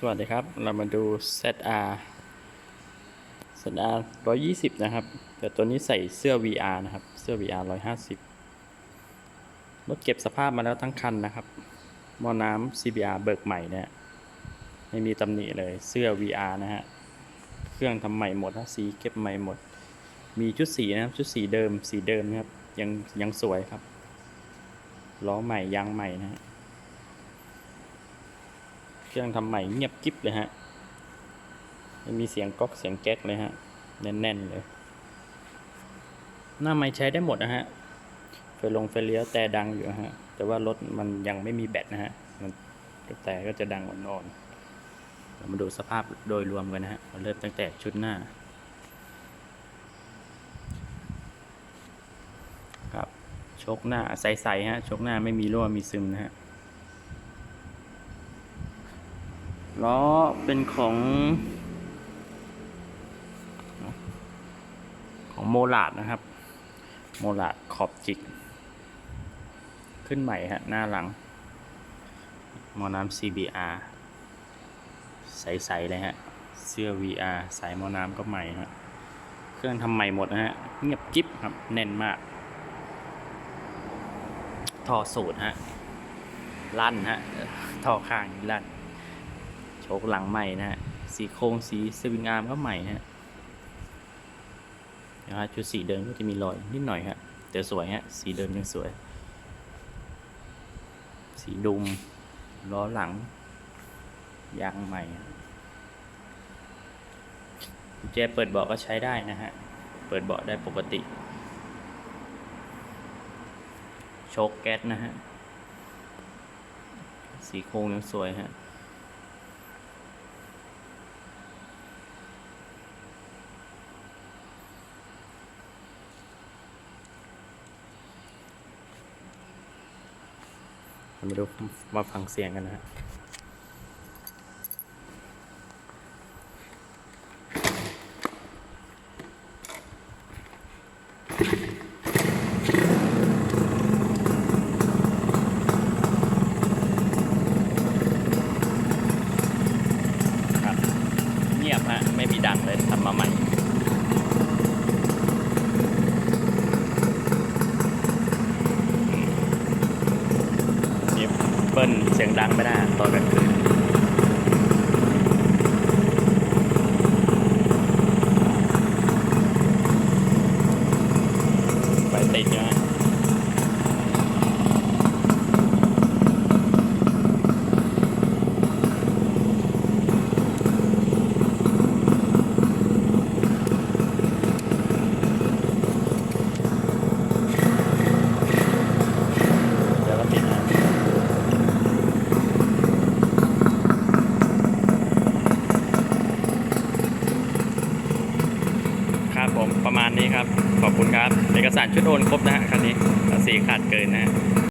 สวัสดีครับ เรามาดู ZR ZR 120 นะครับ แต่ตัวนี้ใส่เสื้อ VR นะครับ เสื้อ VR 150 รถเก็บสภาพมาแล้วทั้งคันนะครับมอน้ำ CBR เบิกใหม่เนี่ยไม่มีตำหนิเลย เสื้อ VR นะฮะ เครื่องทำใหม่หมดนะสีเก็บใหม่หมด มีชุดสีนะครับ ชุดสีเดิม สีเดิมนะครับ ยังยังสวยครับ ล้อใหม่ยางใหม่นะฮะ ครื่องทำใหม่เงียบกิ๊บเลยฮะไม่มีเสียงก๊อกเสียงแก๊กเลยฮะ แน่นๆเลย หน้าไม่ใช้ได้หมดนะฮะไฟลงไฟเลี้ยวแต่ดังอยู่ฮะ แต่ว่ารถมันยังไม่มีแบตนะฮะ มันแต่ก็จะดังอ่อนๆเรามาดูสภาพโดยรวมกันนะฮะเราเริ่มตั้งแต่ชุดหน้า ครับชคหน้าใสๆฮะชคหน้าไม่มีรั่วมีซึมนะฮะ ล้อเป็นของ ของโมลาดนะครับ โมลาดขอบจิก ขึ้นใหม่ฮะ หน้าหลัง มอน้ำ CBR ใส ๆ เลยฮะ เสื้อ VR สายมอน้ำก็ใหม่ฮะ เครื่องทำใหม่หมดนะฮะ เงียบกิ๊บครับ แน่นมากท่อสูตรฮะ ลั่นฮะท่อข้างลั่น โชคหลังใหม่นะฮะ สีโครงสีสวิงอาร์มก็ใหม่ฮะนะฮะชุดสีเดิมก็จะมีรอยนิดหน่อยฮะแต่สวยฮะ สีเดิมยังสวย สีดุมล้อหลังยางใหม่กุญแจเปิดเบาะก็ใช้ได้นะฮะ เปิดเบาะได้ปกติ โชคแก๊สนะฮะ สีโครงยังสวยฮะ มาดูมาฟังเสียงกันนะฮะ ครับ เงียบฮะ ไม่มีดังเลยทำมาใหม่ นี่ เบิ้ลเสียงดังไม่ได้ตอนกลางคืนไปติดอยู่ฮะ ผมประมาณนี้ครับ ขอบคุณครับ เอกสารชุดโอนครบนะฮะคันนี้ภาษีขาดเกินนะฮะ